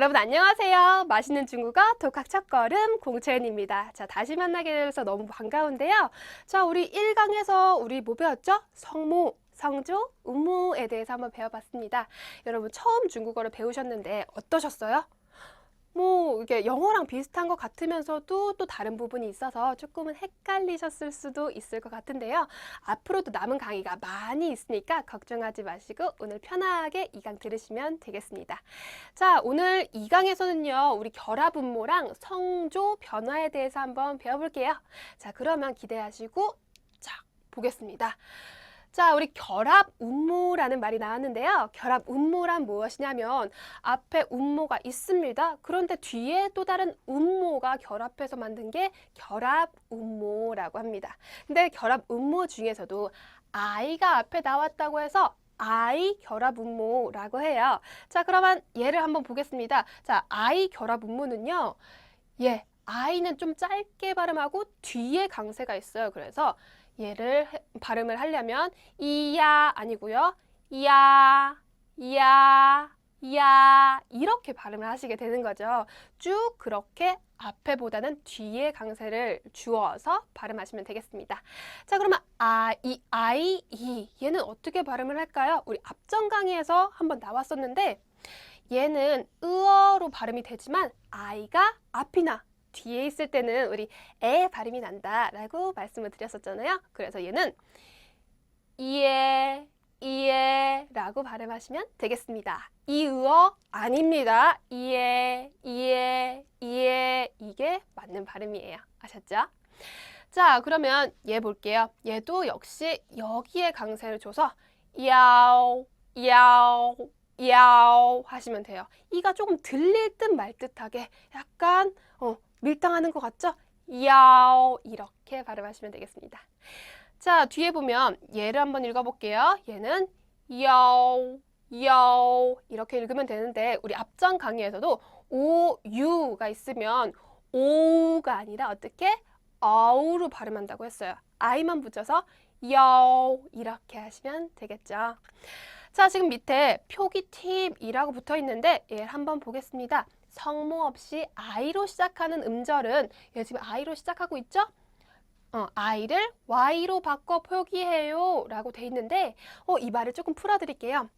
여러분 안녕하세요. 맛있는 중국어 독학 첫걸음 공채은입니다. 자, 다시 만나게 돼서 너무 반가운데요. 자, 우리 1강에서 우리 뭐 배웠죠? 성모, 성조, 음모에 대해서 한번 배워봤습니다. 여러분 처음 중국어를 배우셨는데 어떠셨어요? 뭐 이게 영어랑 비슷한 것 같으면서도 또 다른 부분이 있어서 조금은 헷갈리셨을 수도 있을 것 같은데요. 앞으로도 남은 강의가 많이 있으니까 걱정하지 마시고 오늘 편하게 이 강 들으시면 되겠습니다. 자, 오늘 이 강에서는요. 우리 결합 음모랑 성조 변화에 대해서 한번 배워볼게요. 자, 그러면 기대하시고 자, 보겠습니다. 자, 우리 결합 음모라는 말이 나왔는데요. 결합 음모란 무엇이냐면 앞에 음모가 있습니다. 그런데 뒤에 또 다른 음모가 결합해서 만든 게 결합 음모라고 합니다. 근데 결합 음모 중에서도 아이가 앞에 나왔다고 해서 아이 결합 음모라고 해요. 자, 그러면 예를 한번 보겠습니다. 자, 아이 결합 음모는요. 예, 아이는 좀 짧게 발음하고 뒤에 강세가 있어요. 그래서 얘를 해- 발음을 하려면 이야 아니고요. 이야, 이야, 이야 이렇게 발음을 하시게 되는 거죠. 쭉 그렇게 앞에보다는 뒤에 강세를 주어서 발음하시면 되겠습니다. 자, 그러면 아, 이, 아이, 이 얘는 어떻게 발음을 할까요? 우리 앞전 강의에서 한번 나왔었는데 얘는 으어로 발음이 되지만 아이가 앞이나 뒤에 있을 때는 우리 에 발음이 난다라고 말씀을 드렸었잖아요. 그래서 얘는 이에 이에라고 발음하시면 되겠습니다. 이으어 아닙니다. 이에 이에 이에 이게 맞는 발음이에요. 아셨죠? 자, 그러면 얘 볼게요. 얘도 역시 여기에 강세를 줘서 야오 야오 야오 하시면 돼요. 이가 조금 들릴 듯 말 듯하게 약간 어, 밀당하는 것 같죠? 야오 이렇게 발음하시면 되겠습니다. 자, 뒤에 보면 얘를 한번 읽어볼게요. 얘는 야오 야오 이렇게 읽으면 되는데 우리 앞전 강의에서도 오, 유가 있으면 오가 아니라 어떻게 아우로 발음한다고 했어요. 아이만 붙여서 야오 이렇게 하시면 되겠죠. 자, 지금 밑에 표기 팁이라고 붙어 있는데 얘를 한번 보겠습니다. 성모 없이 아이로 시작하는 음절은 얘 지금 아이로 시작하고 있죠? 어, 아이를 y로 바꿔 표기해요 라고 돼 있는데 어, 이 말을 조금 풀어드릴게요.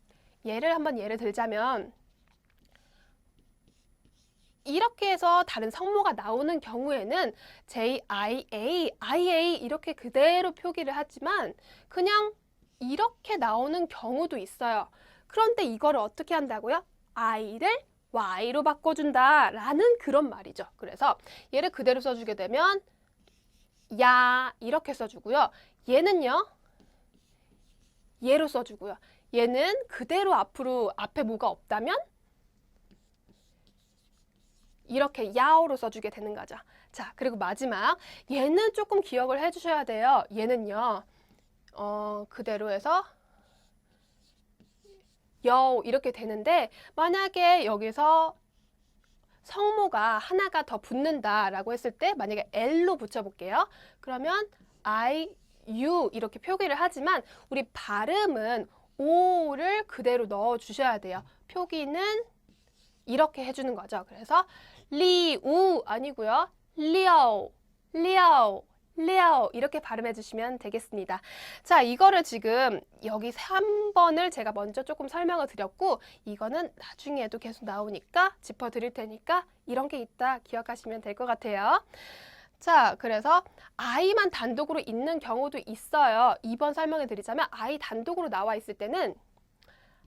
예를 한번 예를 들자면 이렇게 해서 다른 성모가 나오는 경우에는 JIA, IA 이렇게 그대로 표기를 하지만 그냥 이렇게 나오는 경우도 있어요. 그런데 이거를 어떻게 한다고요? I를 Y로 바꿔준다 라는 그런 말이죠. 그래서 얘를 그대로 써주게 되면 야 이렇게 써주고요. 얘는요. 얘로 써주고요. 얘는 그대로 앞으로 앞에 뭐가 없다면 이렇게 야오로 써주게 되는 거죠. 자, 그리고 마지막 얘는 조금 기억을 해주셔야 돼요. 얘는요. 어, 그대로 해서 여 이렇게 되는데 만약에 여기서 성모가 하나가 더 붙는다라고 했을 때 만약에 L로 붙여볼게요. 그러면 I, you 이렇게 표기를 하지만 우리 발음은 O를 그대로 넣어 주셔야 돼요. 표기는 이렇게 해주는 거죠. 그래서 리우 아니고요. 리오, 리오, 리오 이렇게 발음해 주시면 되겠습니다. 자, 이거를 지금 여기 3번을 제가 먼저 조금 설명을 드렸고 이거는 나중에도 계속 나오니까 짚어 드릴 테니까 이런 게 있다 기억하시면 될 것 같아요. 자, 그래서 아이만 단독으로 있는 경우도 있어요. 2번 설명해 드리자면 아이 단독으로 나와 있을 때는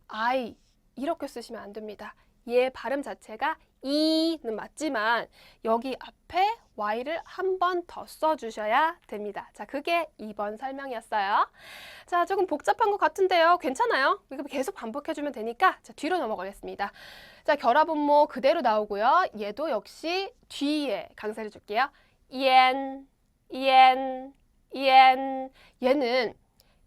아이 이렇게 쓰시면 안 됩니다. 얘 발음 자체가 이는 맞지만 여기 앞에 y를 한 번 더 써주셔야 됩니다. 자, 그게 2번 설명이었어요. 자, 조금 복잡한 것 같은데요. 괜찮아요? 이거 계속 반복해주면 되니까 자, 뒤로 넘어가겠습니다. 자, 결합음모 그대로 나오고요. 얘도 역시 뒤에 강세를 줄게요. 옌, 옌, 옌. 얘는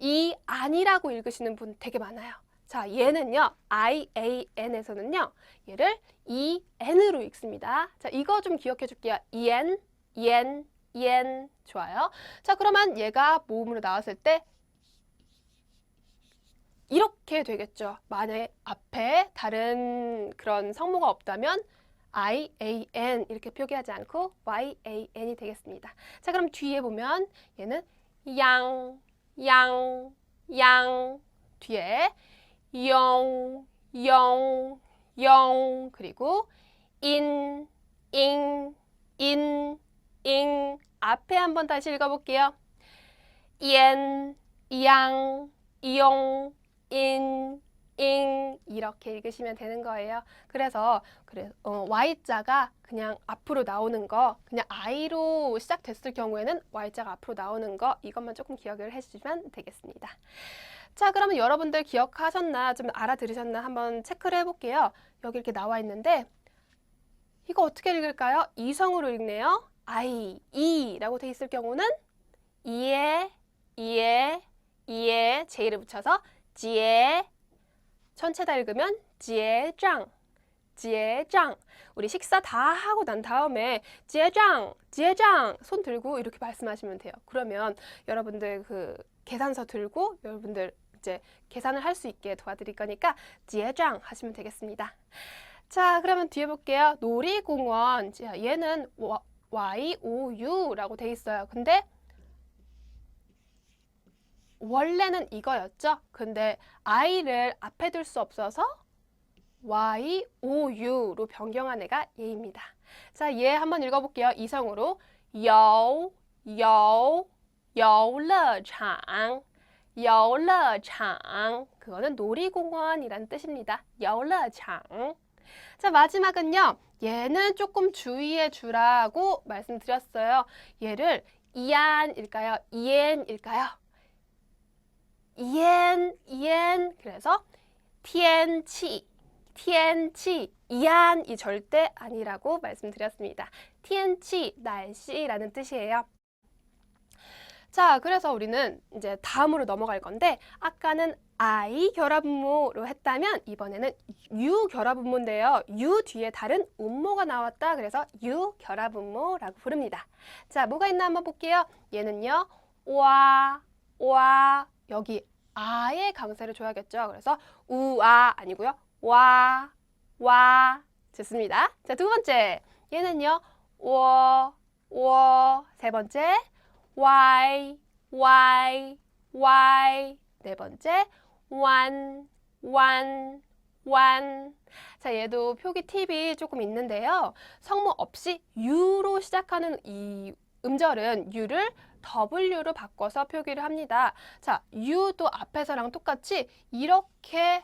이 아니라고 읽으시는 분 되게 많아요. 자, 얘는요, IAN에서는요, 얘를 EN으로 읽습니다. 자, 이거 좀 기억해 줄게요. EN, EN, EN. 좋아요. 자, 그러면 얘가 모음으로 나왔을 때 이렇게 되겠죠. 만약에 앞에 다른 그런 성모가 없다면 I A N 이렇게 표기하지 않고 Y A N이 되겠습니다. 자, 그럼 뒤에 보면 얘는 양, 양, 양 뒤에 영, 영, 영 그리고 인, ing, 인, ing 앞에 한번 다시 읽어볼게요. 옌, 양, 용, 인, ing 이렇게 읽으시면 되는 거예요. 그래서 그래 어, y자가 그냥 앞으로 나오는 거, 그냥 i로 시작됐을 경우에는 y자가 앞으로 나오는 거 이것만 조금 기억을 해주시면 되겠습니다. 자, 그러면 여러분들 기억하셨나 좀 알아들으셨나 한번 체크를 해볼게요. 여기 이렇게 나와 있는데 이거 어떻게 읽을까요? 이성으로 읽네요. I, 이라고 돼 있을 경우는 이에, 이에, 이에 제이를 붙여서 지에 전체 다 읽으면 지에장, 지에장. 우리 식사 다 하고 난 다음에 지에장, 지에장 손 들고 이렇게 말씀하시면 돼요. 그러면 여러분들 그 계산서 들고 여러분들 이제 계산을 할 수 있게 도와드릴 거니까 지혜장 하시면 되겠습니다. 자, 그러면 뒤에 볼게요. 놀이공원. 자, 얘는 YOU라고 돼 있어요. 근데 원래는 이거였죠. 근데 I를 앞에 둘 수 없어서 YOU로 변경한 애가 얘입니다. 자, 얘 한번 읽어볼게요. 이성으로 요, 요, 요乐场 여러장 그거는 놀이공원이란 뜻입니다. 열러장 자 마지막은요. 얘는 조금 주의해 주라고 말씀드렸어요. 얘를 이안일까요? 이엔일까요? 이엔, 이엔 그래서 티엔치, 티엔치 이안이 절대 아니라고 말씀드렸습니다. 티엔치 날씨라는 뜻이에요. 자, 그래서 우리는 이제 다음으로 넘어갈 건데 아까는 I 결합음모로 했다면 이번에는 U 결합음모인데요. U 뒤에 다른 음모가 나왔다. 그래서 U 결합음모라고 부릅니다. 자, 뭐가 있나 한번 볼게요. 얘는요. 와, 와 여기 아의 강세를 줘야겠죠. 그래서 우아 아니고요. 와, 와 좋습니다. 자, 두 번째 얘는요. 워, 워. 세 번째 y, y, y. 네 번째 완, 완, 완. 자, 얘도 표기 팁이 조금 있는데요. 성모 없이 u로 시작하는 이 음절은 u를 W로 바꿔서 표기를 합니다. 자, U도 앞에서랑 똑같이 이렇게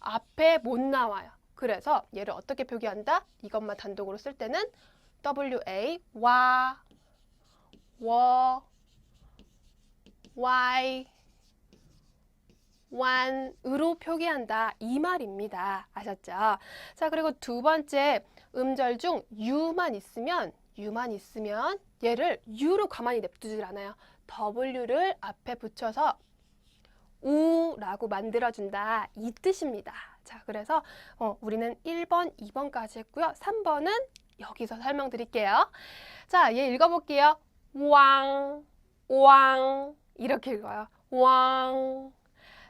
앞에 못 나와요. 그래서 얘를 어떻게 표기한다? 이것만 단독으로 쓸 때는 WA, 와, 워, Y, 완으로 표기한다. 이 말입니다. 아셨죠? 자, 그리고 두 번째 음절 중 U만 있으면 U만 있으면 얘를 U로 가만히 냅두질 않아요. W를 앞에 붙여서 우라고 만들어준다. 이 뜻입니다. 자, 그래서 어, 우리는 1번, 2번까지 했고요. 3번은 여기서 설명드릴게요. 자, 얘 읽어볼게요. 왕, 왕 이렇게 읽어요. 왕.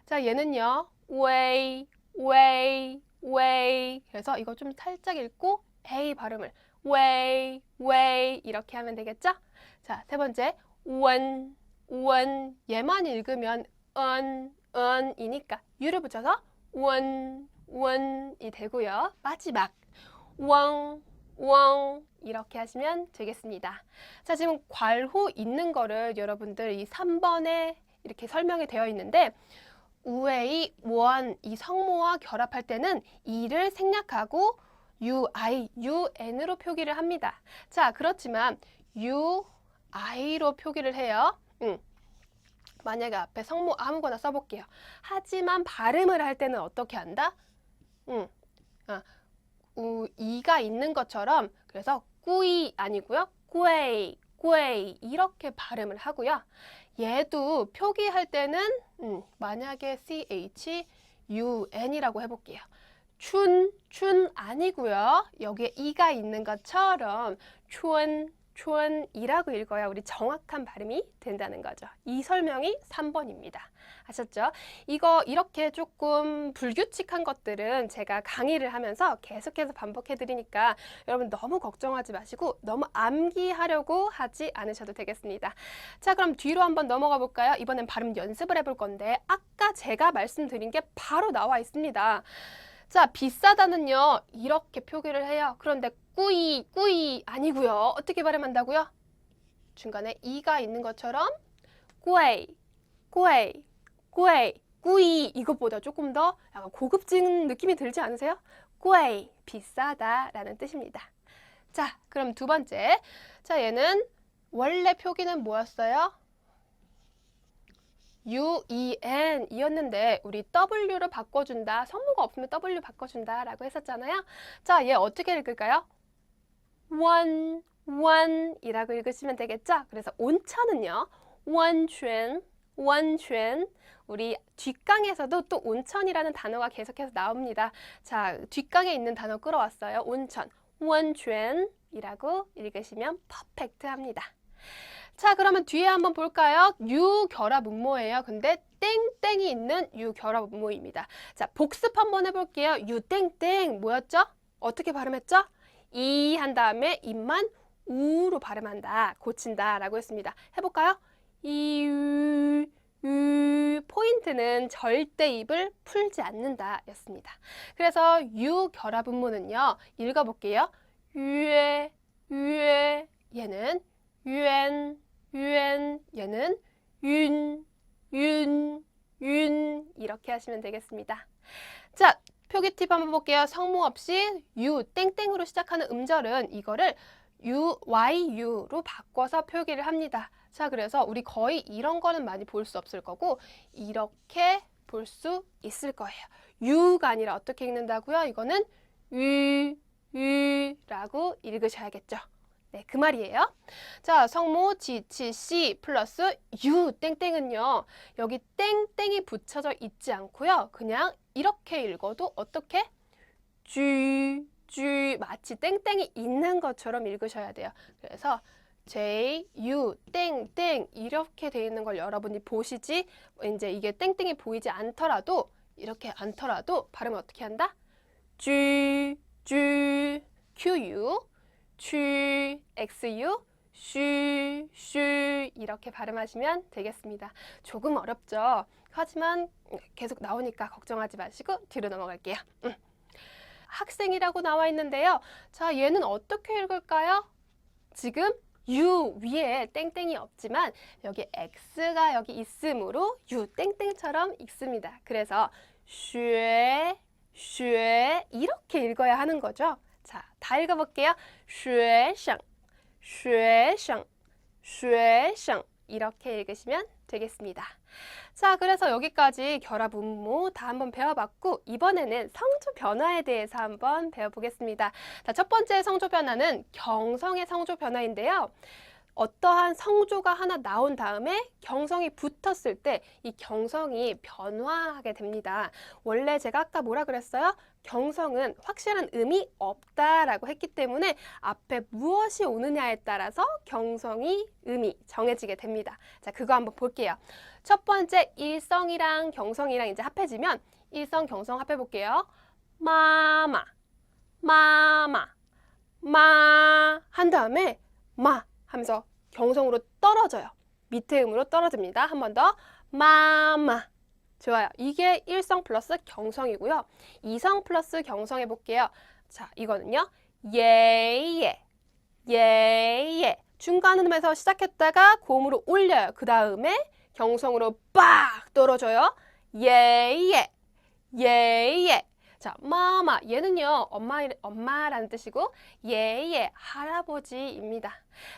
자, 얘는요. 웨이, 웨이, 웨이. 그래서 이거 좀 살짝 읽고 A 발음을 웨이, 웨이 이렇게 하면 되겠죠? 자, 세 번째 원, 원. 얘만 읽으면 은, 은이니까 유를 붙여서 원, 원이 되고요. 마지막 웡, 웡 이렇게 하시면 되겠습니다. 자, 지금 괄호 있는 거를 여러분들 이 3번에 이렇게 설명이 되어 있는데 우의 원, 이 성모와 결합할 때는 이를 생략하고 u, i, u, n으로 표기를 합니다. 자, 그렇지만 u, i로 표기를 해요. 음. 만약에 앞에 성모 아무거나 써볼게요. 하지만 발음을 할 때는 어떻게 한다? 음. 아, 우, 이가 있는 것처럼 그래서 꾸이 아니고요. 꾸에이, 꾸에이 이렇게 발음을 하고요. 얘도 표기할 때는 음, 만약에 ch u n이라고 해볼게요. 춘, 춘 아니고요. 여기에 이가 있는 것처럼 춘, 촌이라고 읽어야 우리 정확한 발음이 된다는 거죠. 이 설명이 3번입니다. 아셨죠? 이거 이렇게 조금 불규칙한 것들은 제가 강의를 하면서 계속해서 반복해 드리니까 여러분 너무 걱정하지 마시고 너무 암기하려고 하지 않으셔도 되겠습니다. 자, 그럼 뒤로 한번 넘어가 볼까요? 이번엔 발음 연습을 해볼 건데 아까 제가 말씀드린 게 바로 나와 있습니다. 자, 비싸다는요. 이렇게 표기를 해요. 그런데 꾸이, 꾸이 아니고요. 어떻게 발음한다고요? 중간에 이가 있는 것처럼 꾸에이, 꾸에이, 꾸에이, 꾸이 이것보다 조금 더 약간 고급진 느낌이 들지 않으세요? 꾸에이, 비싸다라는 뜻입니다. 자, 그럼 두 번째. 자, 얘는 원래 표기는 뭐였어요? U, E, 이었는데 우리 W로 바꿔준다. 성모가 없으면 W 바꿔준다 라고 했었잖아요. 자, 얘 어떻게 읽을까요? one, one 이라고 읽으시면 되겠죠? 그래서 온천은요. 원천, 원천 우리 뒷강에서도 또 온천이라는 단어가 계속해서 나옵니다. 자, 뒷강에 있는 단어 끌어왔어요. 온천, 원천이라고 읽으시면 퍼펙트합니다. 자, 그러면 뒤에 한번 볼까요? 유 결합 음모예요. 근데 땡땡이 있는 유 결합 음모입니다. 자, 복습 한번 해볼게요. 유 땡땡 뭐였죠? 어떻게 발음했죠? 이 한 다음에 입만 우로 발음한다. 고친다. 라고 했습니다. 해볼까요? 이유 유 포인트는 절대 입을 풀지 않는다 였습니다. 그래서 유 결합 음모는요. 읽어볼게요. 유에 유에 얘는 유엔 유엔 얘는 윤, 윤, 윤 이렇게 하시면 되겠습니다. 자, 표기 팁 한번 볼게요. 성모 없이 유, 땡땡으로 시작하는 음절은 이거를 유, y, u로 바꿔서 표기를 합니다. 자, 그래서 우리 거의 이런 거는 많이 볼 수 없을 거고 이렇게 볼 수 있을 거예요. 유가 아니라 어떻게 읽는다고요? 이거는 유, 유라고 읽으셔야겠죠. 네, 그 말이에요. 자, 성모 씨 플러스 유 땡땡은요. 여기 땡땡이 붙여져 있지 않고요. 그냥 이렇게 읽어도 어떻게? 쥐, 쥐 마치 땡땡이 있는 것처럼 읽으셔야 돼요. 그래서 J, U, 땡땡 이렇게 돼 있는 걸 여러분이 보시지 이제 이게 땡땡이 보이지 않더라도 이렇게 않더라도 발음 어떻게 한다? 쥐, 쥐, QU 슈, XU, 슈, 슈 이렇게 발음하시면 되겠습니다. 조금 어렵죠? 하지만 계속 나오니까 걱정하지 마시고 뒤로 넘어갈게요. 음. 학생이라고 나와 있는데요. 자, 얘는 어떻게 읽을까요? 지금 U 위에 땡땡이 없지만 여기 X가 여기 있으므로 U 땡땡처럼 읽습니다. 그래서 쉐, 쉐 이렇게 읽어야 하는 거죠. 자, 다 읽어볼게요. 学生,学生,学生 이렇게 읽으시면 되겠습니다. 자, 그래서 여기까지 결합 음모 다 한번 배워봤고 이번에는 성조 변화에 대해서 한번 배워보겠습니다. 자, 첫 번째 성조 변화는 경성의 성조 변화인데요. 어떠한 성조가 하나 나온 다음에 경성이 붙었을 때 이 경성이 변화하게 됩니다. 원래 제가 아까 뭐라 그랬어요? 경성은 확실한 의미 없다라고 했기 때문에 앞에 무엇이 오느냐에 따라서 경성이 의미 정해지게 됩니다. 자, 그거 한번 볼게요. 첫 번째 일성이랑 경성이랑 이제 합해지면 일성, 경성 합해 볼게요. 마마, 마마, 마 한 다음에 마 하면서 경성으로 떨어져요. 밑에 음으로 떨어집니다. 한 번 더. 마마. 좋아요. 이게 일성 플러스 경성이고요. 이성 플러스 경성 해볼게요. 자, 이거는요. 예예. 예예. 중간 음에서 시작했다가 고음으로 올려요. 그 다음에 경성으로 빡 떨어져요. 예예. 예예. 자, 마마 얘는요 엄마 엄마라는 뜻이고 예예 할아버지입니다.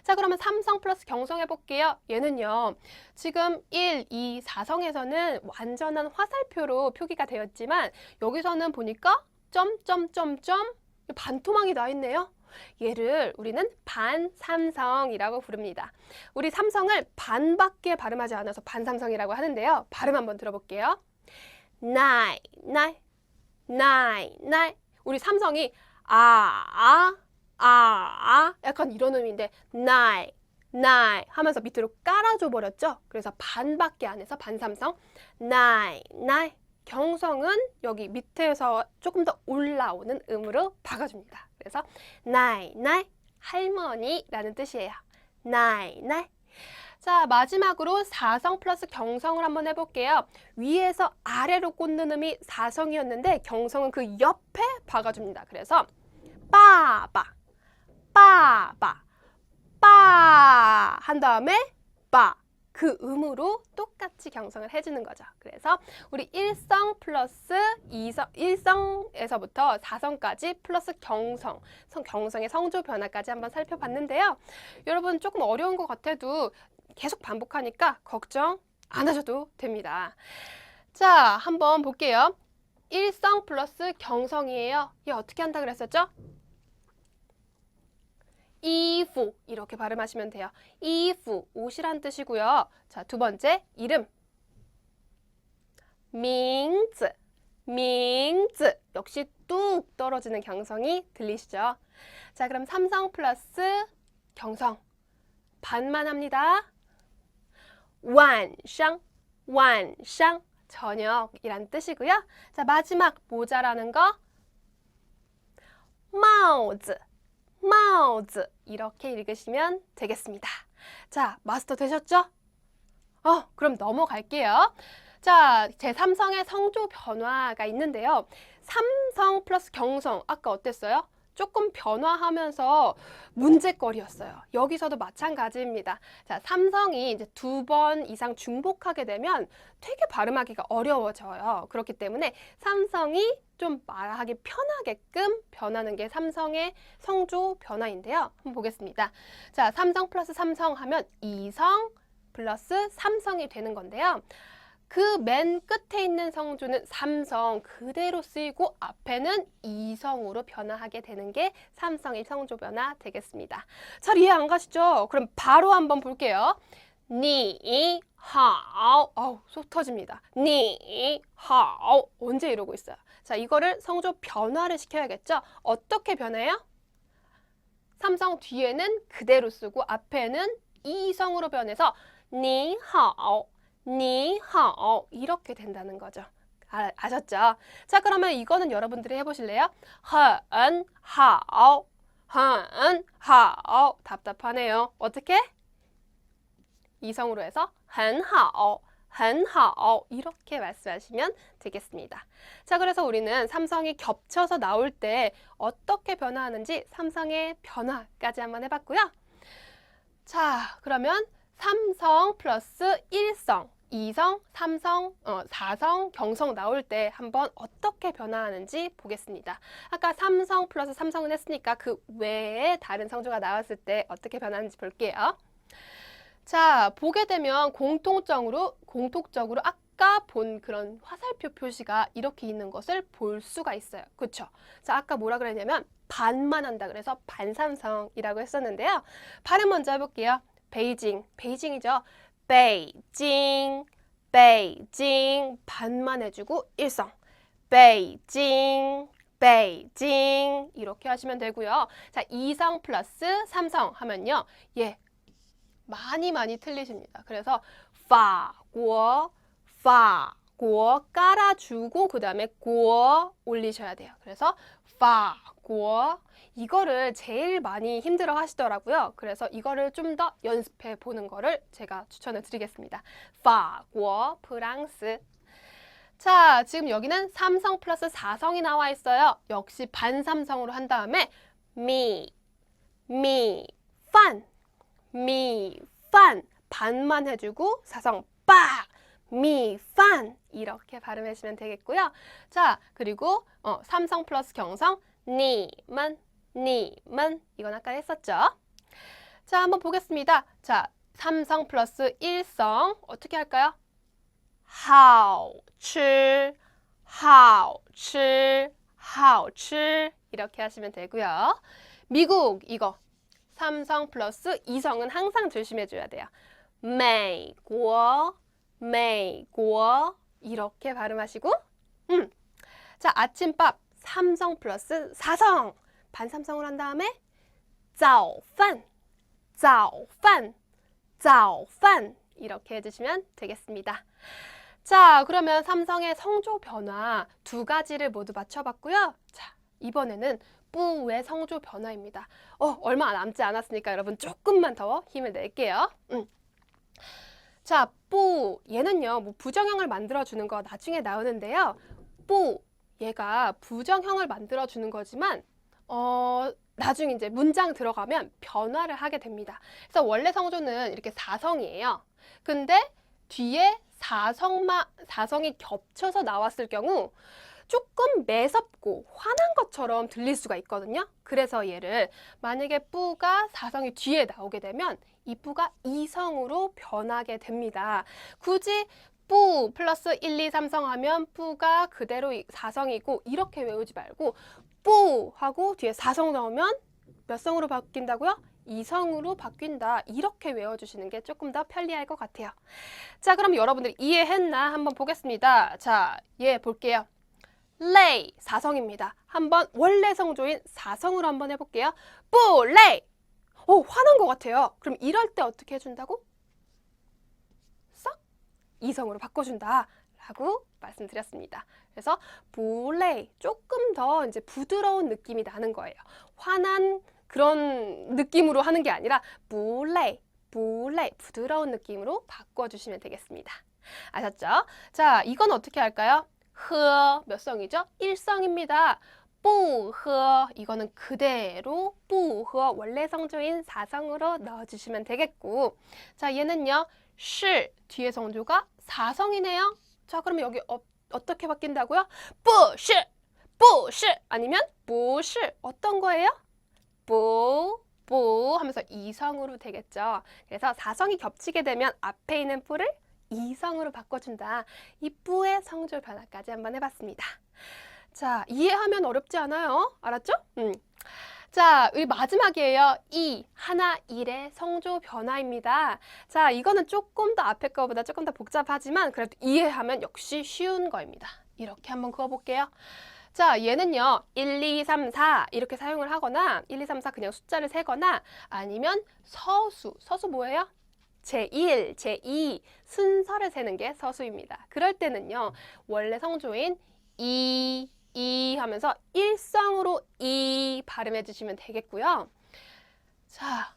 자, 그러면 삼성 플러스 경성 해볼게요. 얘는요 지금 1, 2, 4성에서는 완전한 화살표로 표기가 되었지만 여기서는 보니까 점점점점 반토막이 나 있네요. 얘를 우리는 반삼성이라고 부릅니다. 우리 삼성을 반밖에 발음하지 않아서 반삼성이라고 하는데요. 발음 한번 들어볼게요. nine, 나이, 나이. 우리 삼성이 아, 아, 아, 약간 이런 의미인데 나이, 나이 하면서 밑으로 깔아줘 버렸죠. 그래서 반밖에 안 해서 반삼성 나이, 나이. 경성은 여기 밑에서 조금 더 올라오는 음으로 박아줍니다. 그래서 나이, 나이 할머니라는 뜻이에요. 나이, 나이. 자, 마지막으로 사성 플러스 경성을 한번 해볼게요. 위에서 아래로 꽂는 음이 사성이었는데 경성은 그 옆에 박아줍니다. 그래서 빠바, 빠바, 빠 한 다음에 빠. 그 음으로 똑같이 경성을 해주는 거죠. 그래서 우리 일성 플러스 이성, 일성에서부터 사성까지 플러스 경성, 성, 경성의 성조 변화까지 한번 살펴봤는데요. 여러분 조금 어려운 것 같아도 계속 반복하니까 걱정 안 하셔도 됩니다. 자, 한번 볼게요. 일성 플러스 경성이에요. 얘 어떻게 한다 그랬었죠? 이후 이렇게 발음하시면 돼요. 이후 옷이란 뜻이고요. 자, 두 번째 이름. 밍즈 밍즈 역시 뚝 떨어지는 경성이 들리시죠? 자, 그럼 삼성 플러스 경성 반만 합니다. 완상 완상 저녁이란 뜻이고요. 자, 마지막 모자라는 거 마우즈 마우즈 이렇게 읽으시면 되겠습니다. 자, 마스터 되셨죠? 어, 그럼 넘어갈게요. 자, 제 삼성의 성조 변화가 있는데요. 삼성 플러스 경성 아까 어땠어요? 조금 변화하면서 문제거리였어요. 여기서도 마찬가지입니다. 자, 삼성이 이제 두 번 이상 중복하게 되면 되게 발음하기가 어려워져요. 그렇기 때문에 삼성이 좀 말하기 편하게끔 변하는 게 삼성의 성조 변화인데요. 한번 보겠습니다. 자, 삼성 플러스 삼성 하면 이성 플러스 삼성이 되는 건데요. 그 맨 끝에 있는 성조는 삼성 그대로 쓰이고 앞에는 이성으로 변화하게 되는 게 삼성의 성조 변화 되겠습니다. 잘 이해 안 가시죠? 그럼 바로 한번 볼게요. 니, 하오. 어우, 속 터집니다. 니, 하오. 언제 이러고 있어요? 자, 이거를 성조 변화를 시켜야겠죠? 어떻게 변해요? 삼성 뒤에는 그대로 쓰고 앞에는 이성으로 변해서 니, 하오. 니하오 이렇게 된다는 거죠. 아, 아셨죠? 자, 그러면 이거는 여러분들이 해보실래요? 헌, 하오, 헌, 하오. 답답하네요. 어떻게? 이성으로 해서 헌하오, 헌하오 이렇게 말씀하시면 되겠습니다. 자, 그래서 우리는 삼성이 겹쳐서 나올 때 어떻게 변화하는지 삼성의 변화까지 한번 해봤고요. 자, 그러면 삼성 플러스 일성 이성, 삼성, 어, 사성, 경성 나올 때 한번 어떻게 변화하는지 보겠습니다. 아까 삼성 플러스 삼성은 했으니까 그 외에 다른 성조가 나왔을 때 어떻게 변하는지 볼게요. 자, 보게 되면 공통적으로, 공통적으로 아까 본 그런 화살표 표시가 이렇게 있는 것을 볼 수가 있어요. 그쵸? 자, 아까 뭐라 그랬냐면 반만 한다 그래서 반삼성이라고 했었는데요. 발음 먼저 해볼게요. 베이징, 베이징이죠. 베이징, 베이징 반만 해주고 일성 베이징, 베이징 이렇게 하시면 되고요. 자, 이성 플러스 삼성 하면요. 예, 많이 많이 틀리십니다. 그래서 파고, 파고 깔아주고 그 다음에 고 올리셔야 돼요. 그래서 파고 이거를 제일 많이 힘들어 하시더라고요. 그래서 이거를 좀 더 연습해 보는 거를 제가 추천을 드리겠습니다. 파고 프랑스 자, 지금 여기는 삼성 플러스 사성이 나와 있어요. 역시 반삼성으로 한 다음에 미, 미, 판, 미, 판 반만 해주고 사성 빡, 미, 판 이렇게 발음하시면 되겠고요. 자, 그리고 어, 삼성 플러스 경성 니만, 니만 이건 아까 했었죠. 자, 한번 보겠습니다. 자, 삼성 플러스 일성 어떻게 할까요? 好吃, 好吃, 好吃 이렇게 하시면 되고요. 미국 이거 삼성 플러스 이성은 항상 조심해 줘야 돼요. 美国, 美国 이렇게 발음하시고 음. 자, 아침밥 삼성 플러스 사성 반삼성을 한 다음에 早饭, 早饭, 早饭이렇게 해주시면 되겠습니다. 자, 그러면 삼성의 성조 변화 두 가지를 모두 맞춰봤고요. 자, 이번에는 뿌의 성조 변화입니다. 어, 얼마 남지 않았으니까 여러분 조금만 더 힘을 낼게요. 음. 자, 뿌 얘는요, 뭐 부정형을 만들어주는 거 나중에 나오는데요. 뿌 얘가 부정형을 만들어주는 거지만 어, 나중에 이제 문장 들어가면 변화를 하게 됩니다. 그래서 원래 성조는 이렇게 사성이에요. 근데 뒤에 사성마, 사성이 겹쳐서 나왔을 경우 조금 매섭고 화난 것처럼 들릴 수가 있거든요. 그래서 얘를 만약에 뿌가 사성이 뒤에 나오게 되면 이 뿌가 이성으로 변하게 됩니다. 굳이 뿌 플러스 1, 2, 3성 하면 뿌가 그대로 이- 사성이고 이렇게 외우지 말고 뿌 하고 뒤에 사성 나오면 몇 성으로 바뀐다고요? 이성으로 바뀐다. 이렇게 외워주시는 게 조금 더 편리할 것 같아요. 자, 그럼 여러분들 이해했나 한번 보겠습니다. 자, 예, 볼게요. 레이 사성입니다. 한번 원래 성조인 사성으로 한번 해볼게요. 뿌 레이. 오, 화난 것 같아요. 그럼 이럴 때 어떻게 해준다고? 썩 이성으로 바꿔준다. 라고 말씀드렸습니다. 그래서 볼레이 조금 더 이제 부드러운 느낌이 나는 거예요. 화난 그런 느낌으로 하는 게 아니라 볼레이, 볼레이 부드러운 느낌으로 바꿔주시면 되겠습니다. 아셨죠? 자, 이건 어떻게 할까요? 흐몇 성이죠? 일성입니다. 뿌흐 이거는 그대로 뿌흐 원래 성조인 사성으로 넣어주시면 되겠고 자 얘는요 시 뒤에 성조가 사성이네요. 자 그러면 여기 어, 어떻게 바뀐다고요? 뿌시 뿌시 아니면 뿌시 어떤 거예요? 뿌, 뿌 하면서 이성으로 되겠죠. 그래서 사성이 겹치게 되면 앞에 있는 뿌를 이성으로 바꿔준다. 이 뿌의 성조 변화까지 한번 해봤습니다. 자, 이해하면 어렵지 않아요. 알았죠? 음. 자, 우리 마지막이에요. 이, 하나, 일의 성조 변화입니다. 자, 이거는 조금 더 앞에 거보다 조금 더 복잡하지만 그래도 이해하면 역시 쉬운 거입니다. 이렇게 한번 그어볼게요. 자, 얘는요, 1, 2, 3, 4 이렇게 사용을 하거나 1, 2, 3, 4 그냥 숫자를 세거나 아니면 서수, 서수 뭐예요? 제1, 제2 순서를 세는 게 서수입니다. 그럴 때는요, 원래 성조인 이, 이 하면서 일성으로 이 발음해 주시면 되겠고요. 자,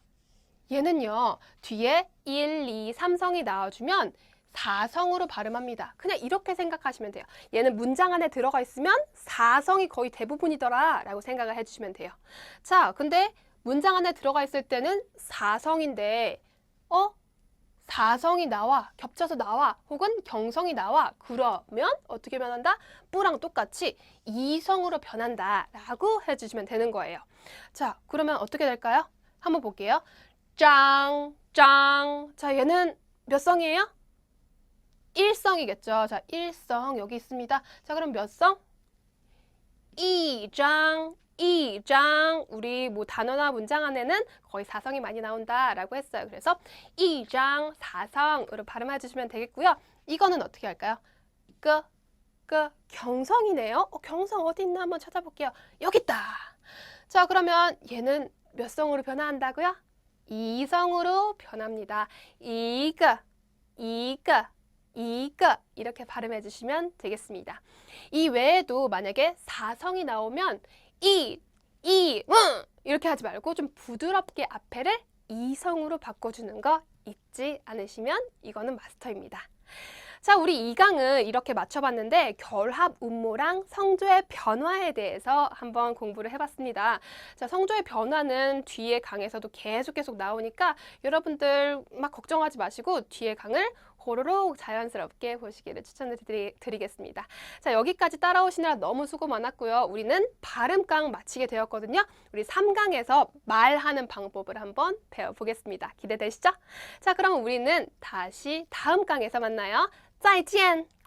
얘는요, 뒤에 1, 2, 3성이 나와주면 4성으로 발음합니다. 그냥 이렇게 생각하시면 돼요. 얘는 문장 안에 들어가 있으면 4성이 거의 대부분이더라 라고 생각을 해주시면 돼요. 자, 근데 문장 안에 들어가 있을 때는 4성인데, 어? 사성이 나와, 겹쳐서 나와, 혹은 경성이 나와. 그러면 어떻게 변한다? 뿌랑 똑같이 이성으로 변한다. 라고 해주시면 되는 거예요. 자, 그러면 어떻게 될까요? 한번 볼게요. 짱, 짱. 자, 얘는 몇 성이에요? 일성이겠죠. 자, 일성 여기 있습니다. 자, 그럼 몇 성? 이장, 이 장. 우리 뭐 단어나 문장 안에는 거의 사성이 많이 나온다라고 했어요. 그래서 이 장, 사성으로 발음해 주시면 되겠고요. 이거는 어떻게 할까요? 끄, 끄, 경성이네요. 어, 경성 어디 있나 한번 찾아볼게요. 여기 있다. 자, 그러면 얘는 몇 성으로 변화한다고요? 이성으로 변합니다. 이거, 이거, 이거 이렇게 발음해 주시면 되겠습니다. 이 외에도 만약에 사성이 나오면 이, 이, 응 이렇게 하지 말고 좀 부드럽게 앞에를 이성으로 바꿔주는 거 잊지 않으시면 이거는 마스터입니다. 자, 우리 이 강은 이렇게 맞춰봤는데 결합 음모랑 성조의 변화에 대해서 한번 공부를 해봤습니다. 자, 성조의 변화는 뒤에 강에서도 계속 계속 나오니까 여러분들 막 걱정하지 마시고 뒤에 강을 호로록 자연스럽게 보시기를 추천을 드리, 드리겠습니다. 자, 여기까지 따라오시느라 너무 수고 많았고요. 우리는 발음강 마치게 되었거든요. 우리 3강에서 말하는 방법을 한번 배워보겠습니다. 기대되시죠? 자, 그럼 우리는 다시 다음 강에서 만나요. 再见!